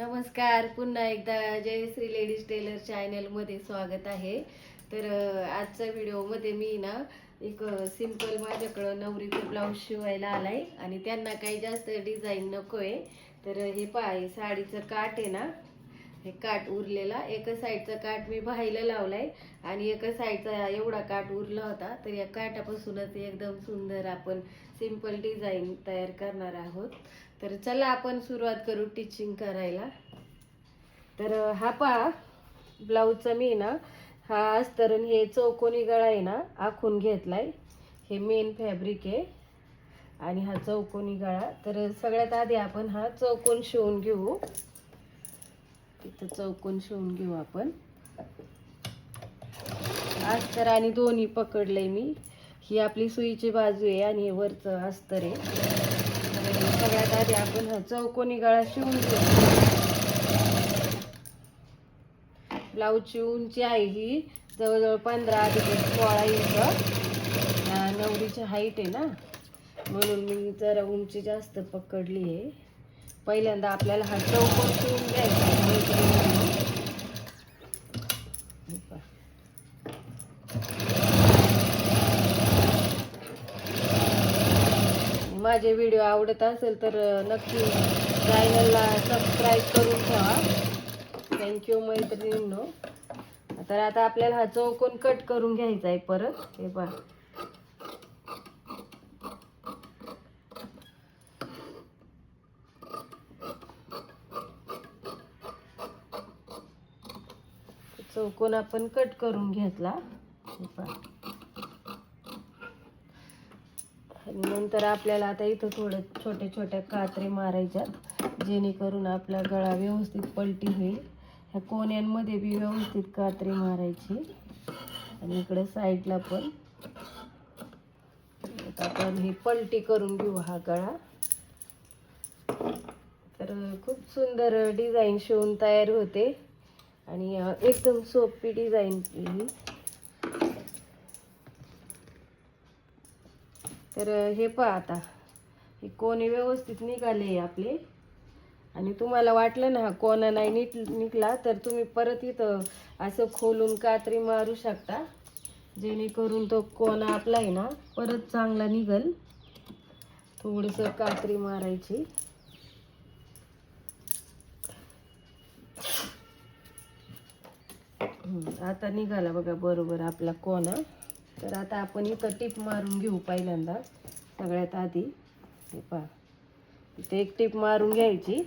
नमस्कार पुन्हा एकदा जय श्री लेडीज टेलर चॅनलमध्ये स्वागत आहे. तर आजच्या व्हिडिओमध्ये मी ना एक सिंपल माझ्याकडं नवरीचं ब्लाऊज शिवायला आलाय आणि त्यांना काही जास्त डिझाईन नको आहे तर हे पहा साडीचं काठ आहे ना हे काठ उरलेला. एका साईडचा काठ मी बाहायला लावलाय आणि एका साईडचा एवढा काठ उरला होता. तर या काठापासूनच एकदम सुंदर आपण सिंपल डिझाईन तयार करणार आहोत. तर चला आपण सुरुवात करू टिचिंग करायला. तर हा पहा ब्लाऊजचा मी ना हा अस्तरण हे चौकोनी गळा आहे ना आखून घेतलाय. हे मेन फॅब्रिक आहे. आणि हा चौकोनी गळा. तर सगळ्यात आधी आपण हा चौकोन शिवून घेऊ. इथं चौकोन शिवून घेऊ आपण. अस्तर आणि दोन्ही पकडले मी. ही आपली सुईची बाजू आहे आणि हे वरचं अस्तर आहे. सगळ्यात आधी आपण हा चौकोनी गळा शिवून घेऊ. ब्लाऊजची उंची आहे ही जवळजवळ पंधरा अधिक सोळा इंच. नवरीची हाईट आहे ना. म्हणून मी जरा उंची जास्त पकडली आहे. पहिल्यांदा आपल्याला हा चौकोन शिवून घ्यायचा आहे मैत्रिणींनो. हे पहा. माझे व्हिडिओ आवडत असेल तर नक्की चॅनलला सबस्क्राईब करून ठेवा. थँक्यू मैत्रिणींनो. तर आता आपल्याला हा चौकोन कट करून घ्यायचा आहे परत. हे पहा. चौकोन आपण कट करून घेतला. हे पहा आणि नंतर आपल्याला आता इथं थोडं छोट्या छोट्या कात्रे मारायच्या जेणेकरून आपला गळा व्यवस्थित पलटी होईल. ह्या कोण्यांमध्ये बी व्यवस्थित कात्रे मारायची. आणि इकडे साईडला पण. आपण हे पलटी करून घेऊ हा गळा. तर खूप सुंदर डिझाईन शिवून तयार होते. आणि एकदम सोपी डिझाईन तर हे पहा आता. हे कोणी व्यवस्थित निघाले आपले. आणि तुम्हाला वाटलं ना हा कोणा नाही नीट निघला तर तुम्ही परत इथं असं खोलून कात्री मारू शकता. जेणेकरून तो कोणा आपला आहे ना परत चांगला निघल. थोडंसं कात्री मारायची. आता निघाला बघा बरोबर आपला कोणा. तर आता आपण इथं टीप मारून घेऊ पहिल्यांदा सगळ्यात आधी. हे पहा. इथे एक टीप मारून घ्यायची.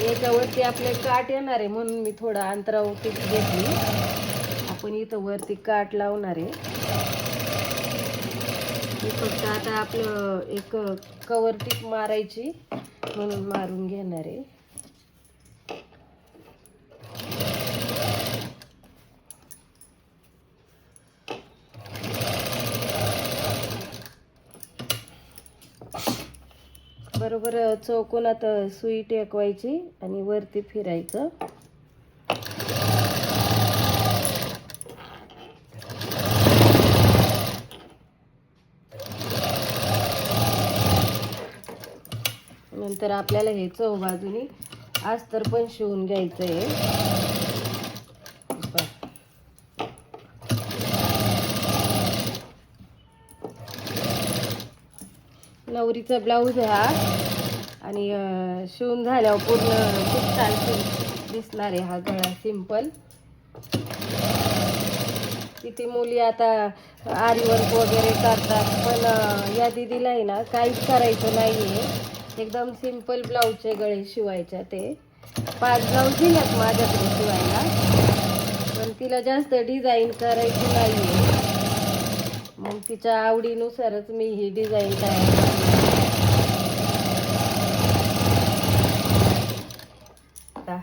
याच्यावरती आपले काट येणार आहे म्हणून मी थोडं अंतरावर टीप घेतली. आपण इथं वरती काट लावणार आहे. फक्त आता आपलं एक कवर टीप मारायची म्हणून मारून घेणार आहे. बरोबर चौकोनात सुई टेकवायची आणि वरती फिरायचं. नंतर आपल्याला हे चौ बाजूनी अस्तर पण शिवून घ्यायचं आहे नवरीचा ब्लाऊज आहे हा. आणि शिवून झाल्यावर पूर्ण खूप छान दिसणार आहे हा गळा सिंपल. किती मुली आता आरी वर्क वगैरे करतात पण या दिदीला आहे ना काहीच करायचं नाही आहे एकदम सिंपल ब्लाऊजचे गळे शिवायच्या ते. पाच ब्लाऊज दिल्यात माझ्याकडे शिवायला पण तिला जास्त डिझाईन करायची नाही आहे मग तिच्या आवडीनुसारच मी ही डिझाईन तयार करते. आता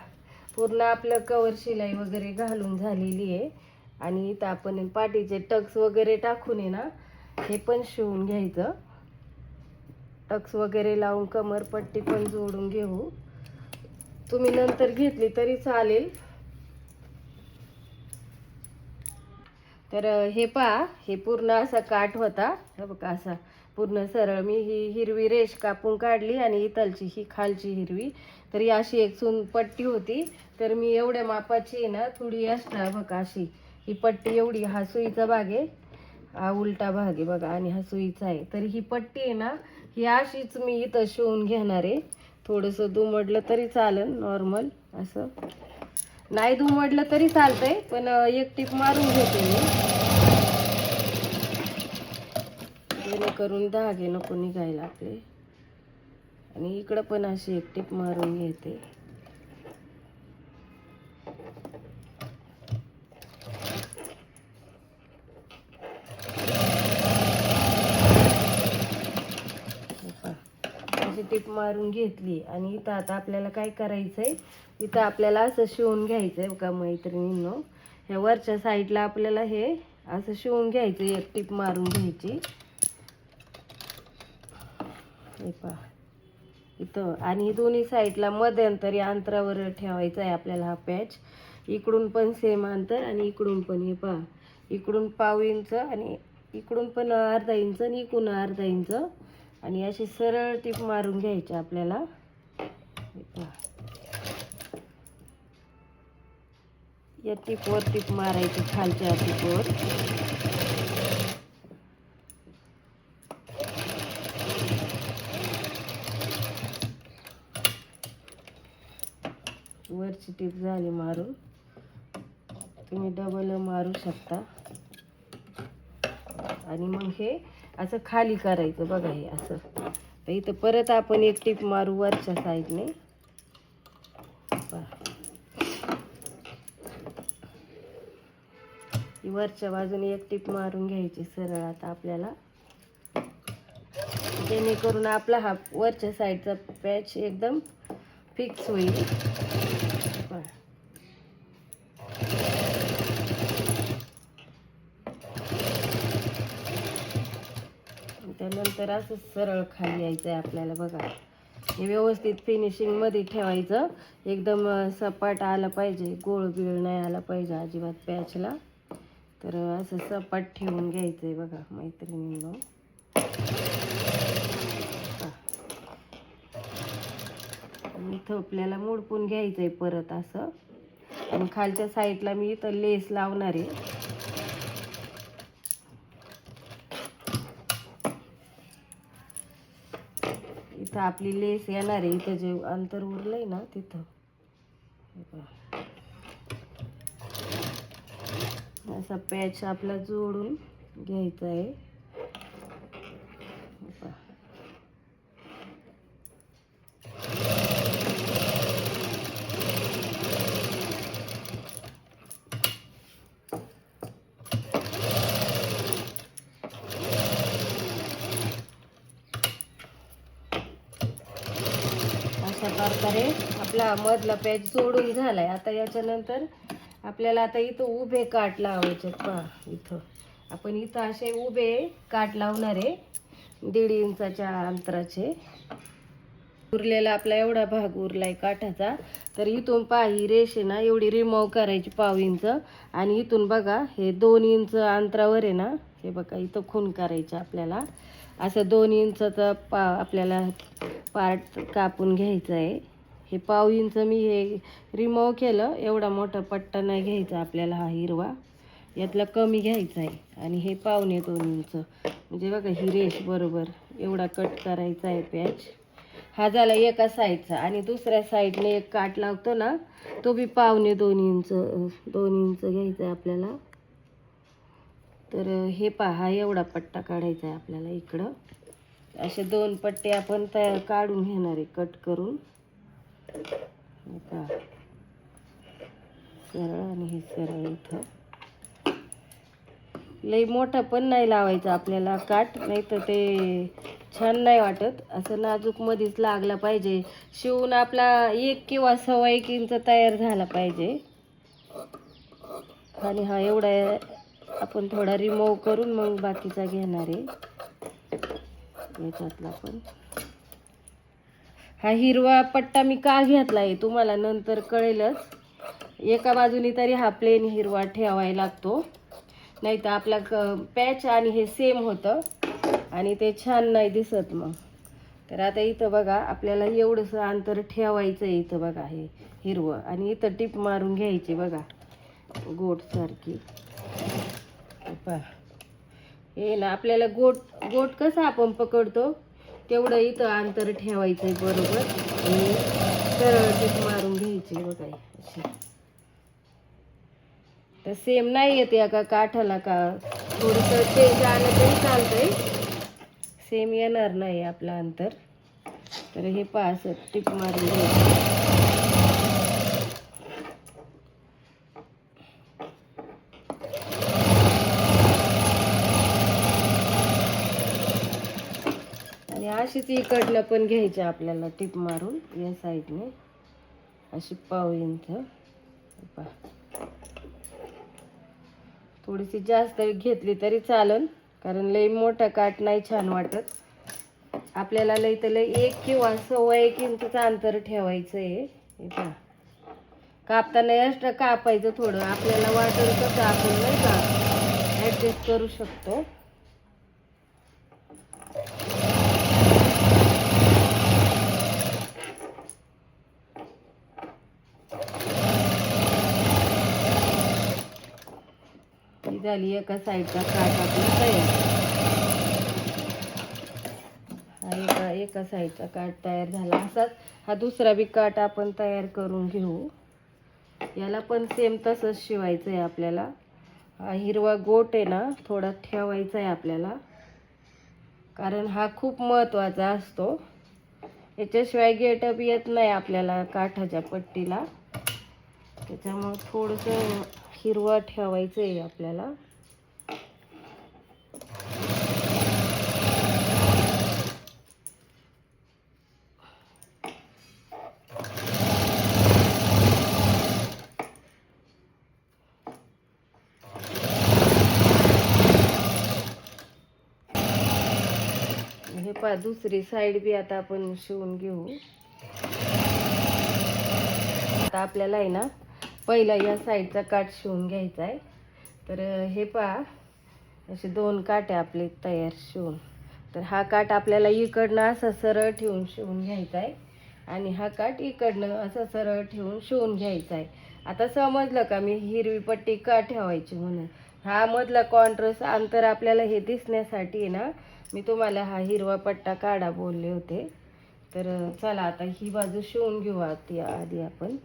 पूर्ण आपलं कवर शिलाई वगैरे घालून झालेली आहे. आणि इथं आपण पाठीचे टक्स वगैरे टाकून आहे ना हे पण शिवून घ्यायचं. टक्स वगैरे लावून कमरपट्टी पण जोडून घेऊ. तुम्ही नंतर घेतली तरी चालेल. तर हे पहा हे पूर्ण असा काठ होता. हे बघा असा पूर्ण सरळ मी ही हिरवी रेष कापून काढली आणि इथलची ही खालची हिरवी. तर ही अशी एक सून पट्टी होती. तर मी एवढ्या मापाची आहे ना थोडी एक्स्ट्रा बघा अशी. ही पट्टी एवढी हा सुईचा भाग आहे. हा उलटा भाग आहे बघा आणि हा सुईचा आहे. तर ही पट्टी आहे ना ही अशीच मी इथं शिवून घेणार आहे. थोडंसं दुमडलं तरी चालेल नॉर्मल असं. नाही दुमडलं तरी चालतंय पण एक टीप मारून घेते मी. जेणेकरून धागे नको निघायला आपले. आणि इकडं पण अशी एक टिप मारून घेते. टिप अशी मारून घेतली. आणि इथं आता आपल्याला काय करायचंय? इथं आपल्याला असं शिवून घ्यायचंय का मैत्रिणींनो. ह्या वरच्या साईडला आपल्याला हे असं शिवून घ्यायचं एक टिप मारून घ्यायची. हे पहा. इथं. आणि दोन्ही साईडला मध्यंतरी अंतरावर ठेवायचं आहे आपल्याला हा पॅच. इकडून पण सेम अंतर आणि इकडून पण हे पहा. इकडून पाव इंच आणि इकडून पण अर्धा इंच आणि इकडून अर्धा इंच. आणि अशी सरळ टीप मारून घ्यायची आपल्याला. या टिपवर टीप मारायची खालच्या टिपवर वरची टीप झाली मारून तुम्ही डबल मारू शकता. आणि मग हे असं खाली करायचं बघा हे असं. तर इथं परत आपण एक टीप मारू वरच्या साईडने वरच्या बाजूने एक टीप मारून घ्यायची सरळ आता आपल्याला. जेणेकरून आपला हा वरच्या साईडचा पॅच एकदम फिक्स होईल. पहा. त्यानंतर असं सरळ खाली यायचं आहे आपल्याला बघा. हे व्यवस्थित फिनिशिंगमध्ये ठेवायचं. एकदम सपाट आलं पाहिजे. गोळ बिळ नाही आला पाहिजे अजिबात पॅचला तर असं सपाट ठेवून घ्यायचं आहे बघा मैत्रिणींना. इथं आपल्याला मोडपून घ्यायचं आहे परत असं. आणि खालच्या साईडला मी इथं लेस लावणार आहे. इथं आपली लेस येणार आहे. इथं जे अंतर उरलंय ना तिथं. असा पॅच आपला जोडून घ्यायचा आहे हे पहा. अशा प्रकारे आपला मधला पॅच जोडून झालाय. आता याच्यानंतर आपल्याला आता इथं उभे काट लावायचे पहा इथं. आपण इथं असे उभे काट लावणार आहे दीड इंचाच्या अंतराचे. उरलेला आपला एवढा भाग उरलाय काठाचा. तर इथून पहा ही रेष आहे ना एवढी रिमूव्ह करायची पाव इंच. आणि इथून बघा हे दोन इंच अंतरावर आहे ना हे बघा इथं खून करायचं आपल्याला. असं दोन इंचचं पा आपल्याला पार्ट कापून घ्यायचं आहे हे पाव इंच मी हे रिमूव्ह केलं एवढा मोठा पट्टा नाही घ्यायचा आपल्याला हा हिरवा. यातला कमी घ्यायचा आहे आणि हे पावणे दोन इंच. म्हणजे बघा ही रेश बरोबर एवढा कट करायचा आहे पॅच. हा झाला एका साईडचा आणि दुसऱ्या साईडने एक काट लावतो ना तो बी पावणे दोन इंच दोन इंच घ्यायचा आहे आपल्याला. तर हे पहा एवढा पट्टा काढायचा आहे आपल्याला इकडं. असे दोन पट्टे आपण तयार काढून घेणार आहे कट करून. का सरळ आणि हे सरळ इथं. लई मोठं पण नाही लावायचं आपल्याला काट नाही तर ते छान नाही वाटत. असं नाजूक मध्येच लागला पाहिजे. शिवून आपला एक किंवा सव्वा एक इंच तयार झाला पाहिजे. आणि हा एवढा आपण थोडा रिमूव्ह करून मग बाकीचा घेणार आहे. याच्यातला पण. हा हिरवा पट्टा मी का घेतला आहे तुम्हाला नंतर कळेलच. एका बाजूनी तरी हा प्लेन हिरवा ठेवायला लागतो. नाही तर आपला पॅच आणि हे सेम होतं. आणि ते छान नाही दिसत मग. तर आता इथं बघा आपल्याला एवढंसं अंतर ठेवायचं आहे इथं बघा हे हिरवं. आणि इथं टिप मारून घ्यायची बघा. गोटसारखी हे पहा हे ना आपल्याला गोट गोट कसं आपण पकडतो तेवढं इथं अंतर ठेवायचं आहे बरोबर. आणि सरळ टीप मारून घ्यायची बघा अशी. तर सेम नाही येते का काठाला का थोडंसं चेंज आलं तरी चालतंय. सेम येणार नाही आपलं अंतर. तर हे पहा सर टिप मारून घ्यायचं आणि अशीच इकडनं पण घ्यायची आपल्याला टिप मारून या साईडने. अशी पाव इंच थोडीशी जास्त घेतली तरी चालन कारण लई मोठा काठ नाही छान वाटत. आपल्याला लई तर लई एक किंवा सव्वा एक इंचचं अंतर ठेवायचं आहे. हे कापताना एक्स्ट्रा कापायचं थोडं. आपल्याला वाटेल कसं आपण नाही का ॲडजस्ट करू शकतो ही झाली एका साईडचा काठ आपला तयार. एका एका साईडचा काठ तयार झाला. असाच हा दुसरा बी काठ आपण तयार करून घेऊ. याला पण सेम तसंच शिवायचं आहे आपल्याला. हा हिरवा गोट आहे ना थोडा ठेवायचा आहे आपल्याला. कारण हा खूप महत्त्वाचा असतो. याच्याशिवाय गेटअप येत नाही आपल्याला काठाच्या पट्टीला. त्याच्यामुळं थोडंसं हिरवा ठेवायचं आहे आपल्याला. हे पा दुसरी साईड बी आता आपण शिवून घेऊ. आता आपल्याला आहे ना पहिला या साईडचा काठ शिवून घ्यायचा आहे. तर हे पहा. असे दोन काटे आपले तयार शिवून. तर हा काठ आपल्याला इकडनं असा सरळ ठेवून शिवून घ्यायचा आहे. आणि हा काठ इकडनं असं सरळ ठेवून शिवून घ्यायचा आहे. आता समजलं का? मी हिरवी पट्टी का ठेवायची म्हणून? हा मधला कॉन्ट्रास्ट अंतर आपल्याला हे दिसण्यासाठी आहे ना? मी तुम्हाला हा हिरवा पट्टा काढा बोलले होते. तर चला आता ही बाजू शिवून घेऊ आधी आधी आपण.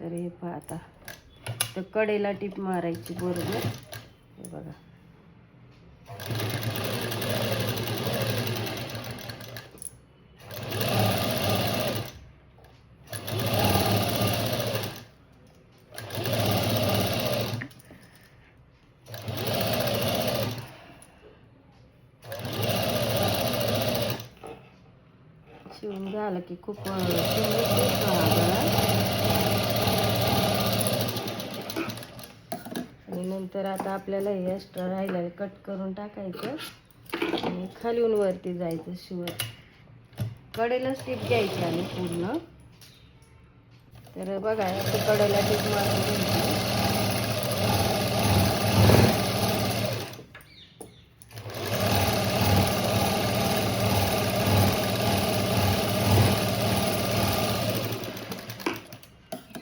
तर हे पहा आता. तर कडेला टीप मारायची बरोबर. हे बघा. शिवून झालं की खूप तर आता आपल्याला हे एक्स्ट्रा राहिलं कट करून टाकायचं. आणि खालून वरती जायचं शिवत कडेला स्टीप घ्यायची आणि पूर्ण. तर बघा असं कडेला टीप मारून घ्यायची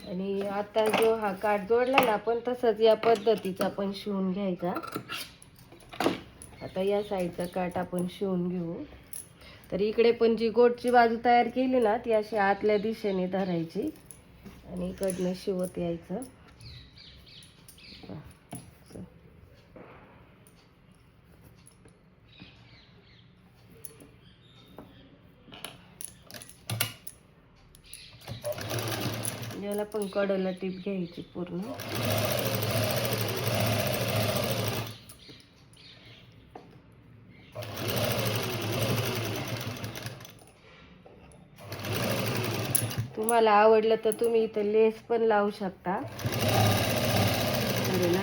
आणि आता जो हा काठ जोडला ना आपण तसंच या पद्धतीचा पण शिवून घ्यायचा. आता या साईडचा काठ आपण शिवून घेऊ. तर इकडे पण जी गोटची बाजू तयार केली ना ती अशी आतल्या दिशेने धरायची. आणि इकडनं शिवत यायचं. याला पण कडला टीप घ्यायची पूर्ण. तुम्हाला आवडलं तर तुम्ही इथं लेस पण लावू शकता कडेला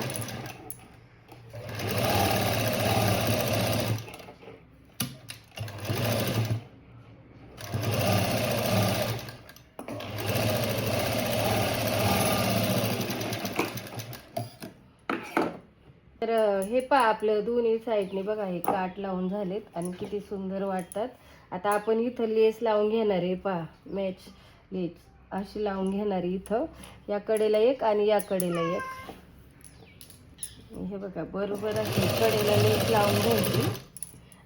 तर अं, हे पा आपलं दोन्ही साईडने बघा हे काट लावून झालेत आणि किती सुंदर वाटतात. आता आपण इथं लेस लावून घेणार आहे पहा मॅच लेस. अशी लावून घेणार आहे इथं. या कडेला एक आणि या कडेला एक. हे बघा बरोबर असे कडेला लेस लावून घ्यायची.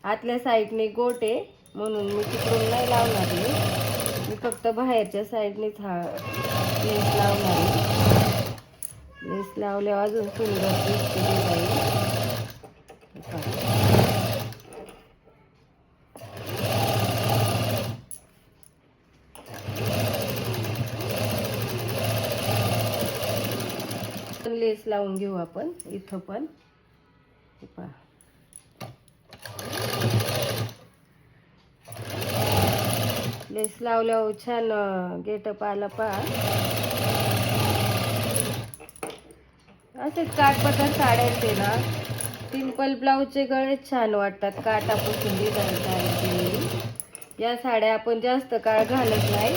आतल्या साईडने गोट आहे म्हणून मी तिकडून नाही लावणार लेस मी फक्त बाहेरच्या साईडनेच हा लेस लावणार आहे. लेस लावल्यावर अजून सुंदर दिसते डिझाईन हे पहा. पण लेस लावून घेऊ आपण इथं पण. पहा. लेस लावल्यावर छान गेटअप आला पहा. असे काठपदर साड्यांचे ना. सिंपल ब्लाऊजचे गळे छान वाटतात. काटापासून डिझाईन तयार केलेली या साड्या आपण जास्त काळ घालत नाही.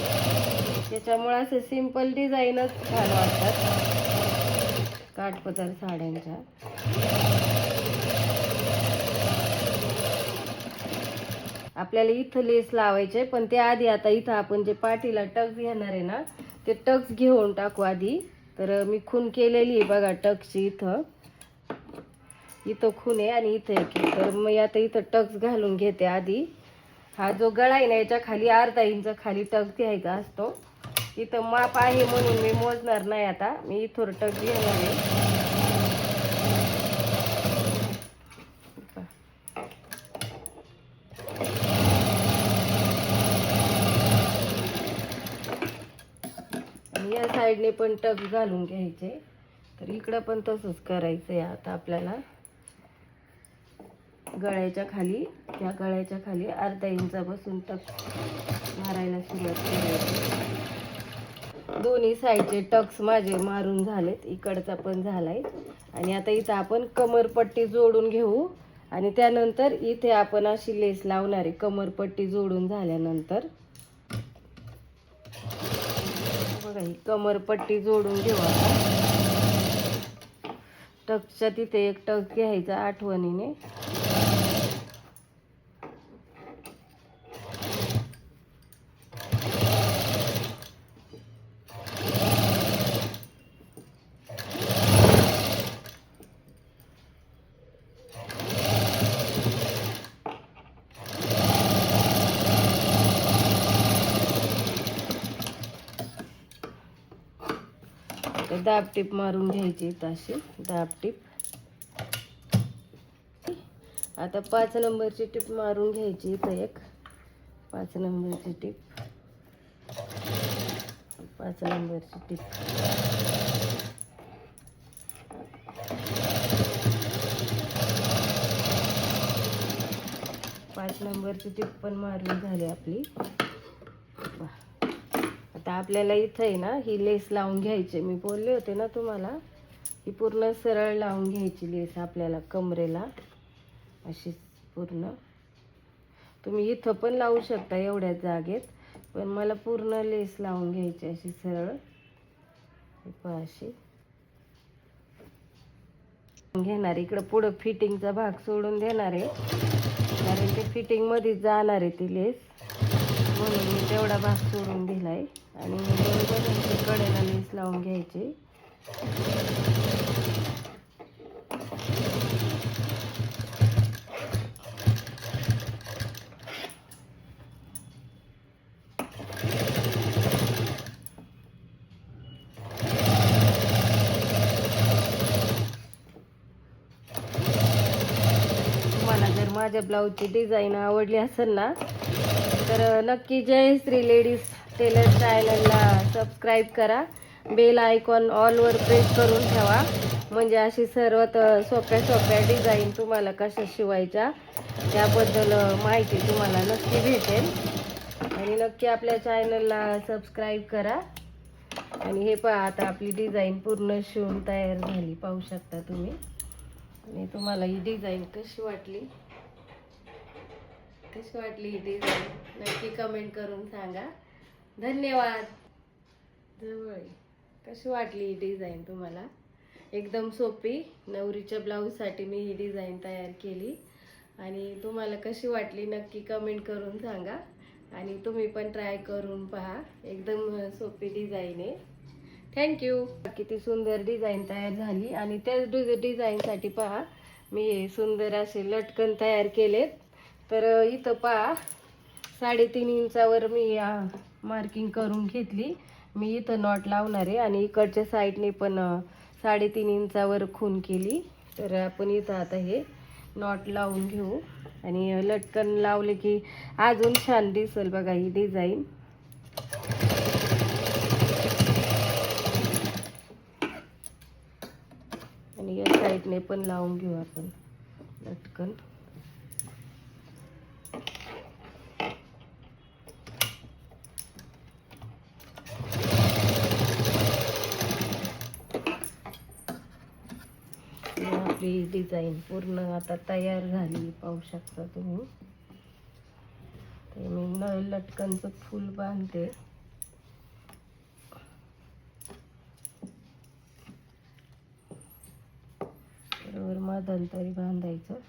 त्याच्यामुळे असे सिंपल डिझाईनच छान वाटतात. काठपदर साड्यांच्या. आपल्याला इथं लेस लावायचे पण ते आधी आता इथं आपण जे पाठीला टक्स घेणार आहे ना ते टक्स घेऊन टाकू आधी. तर मी खून केलेली आहे बघा टक्सची इथं. इथं खून आहे आणि इथं एक आहे. तर मी आता इथं टक्स घालून घेते आधी. हा जो गळा आहे ना याच्या खाली अर्धा इंच खाली टक्स घ्यायचा असतो. इथं माप आहे म्हणून मी मोजणार नाही आता. मी इथं टक्स घेणार आहे. आणि या साईडने पण टक्स घालून घ्यायचे. तर इकडं पण तसंच करायचं आहे आता आपल्याला. गळ्याच्या खाली त्या गळ्याच्या खाली अर्धा इंचापासून टक मारायला सुरुवात करायची दोन्ही साईडचे टक्स माझे मारून झालेत इकडचा पण झालाय. आणि आता इथं आपण कमरपट्टी जोडून घेऊ. आणि त्यानंतर इथे आपण अशी लेस लावणार आहे कमरपट्टी जोडून झाल्यानंतर. बघा ही कमरपट्टी जोडून घेऊ आता. टक्सच्या तिथे एक टक घ्यायचा आठवणीने. दाब टीप मारून घ्यायची तशी अशी. दाब टीप. आता पाच नंबरची टीप मारून घ्यायची इथं एक. पाच नंबरची टीप. पाच नंबरची टीप. पाच नंबरची टीप पण मारून झाली आपली. आता आपल्याला इथं आहे ना ही लेस लावून घ्यायची. मी बोलले होते ना तुम्हाला ही पूर्ण सरळ लावून घ्यायची लेस आपल्याला कमरेला. अशी पूर्ण. तुम्ही इथं पण लावू शकता एवढ्या जागेत पण मला पूर्ण लेस लावून घ्यायची अशी सरळ. अशी. घेणार इकडं पुढं फिटिंगचा भाग सोडून देणार आहे. कारण ते फिटिंगमध्ये जाणार आहे ती लेस. म्हणून मी तेवढा भाग सोडून दिलाय. आणि बरोबर कडेला लेस लावून घ्यायची. तुम्हाला जर माझ्या ब्लाऊजची डिझाईन आवडली असेल ना तर नक्की जय श्री लेडीज टेलर चॅनलला सबस्क्राईब करा. बेल आयकॉन ऑलवर प्रेस करून ठेवा. म्हणजे अशी सर्वात सोप्या सोप्या डिझाईन तुम्हाला कशा शिवायच्या त्याबद्दल माहिती तुम्हाला नक्की भेटेल. आणि नक्की आपल्या चॅनलला सबस्क्राईब करा. आणि हे पहा आता आपली डिझाईन पूर्ण शिवून तयार झाली. पाहू शकता तुम्ही. आणि तुम्हाला ही डिझाईन कशी वाटली? कशी वाटली ही डिझाईन नक्की कमेंट करून सांगा. धन्यवाद. जवळ कशी वाटली ही डिझाईन तुम्हाला? एकदम सोपी. नवरीच्या ब्लाऊजसाठी मी ही डिझाईन तयार केली. आणि तुम्हाला कशी वाटली नक्की कमेंट करून सांगा. आणि तुम्ही पण ट्राय करून पहा. एकदम सोपी डिझाईन आहे. थँक्यू किती सुंदर डिझाईन तयार झाली. आणि त्याच डिझ डिझाईनसाठी पहा. मी हे सुंदर असे लटकन तयार केलेत. तर इथं पहा. साडेतीन इंचावर मी मार्किंग करून घेतली. मी इथं नॉट लावणार आहे आणि इकडच्या साईडने पण साडेतीन इंचावर खून केली. तर आपण इथं आता हे नॉट लावून घेऊ. आणि लटकन लावले की अजून छान दिसेल बघा ही डिझाईन आणि या साईडने पण लावून घेऊ आपण. लटकन आणि आपली डिझाईन पूर्ण आता तयार झाली पाहू शकता तुम्ही. ते मी न लटकनचं फूल बांधते. बरोबर तरी बांधायचं.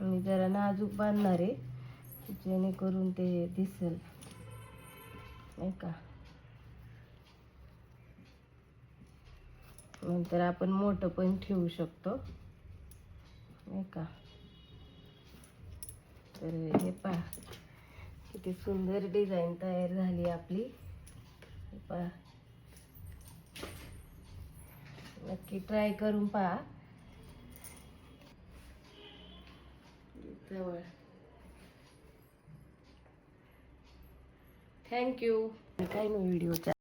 मी जरा नाजूक बांधणार आहे जेणेकरून ते दिसेल. नाही का? नंतर आपण मोठं पण ठेवू शकतो. नाही का? तर हे पहा किती सुंदर डिझाईन तयार झाली आपली. पहा. नक्की ट्राय करून पहा. जवळ. थँक्यू काय नाही व्हिडिओचा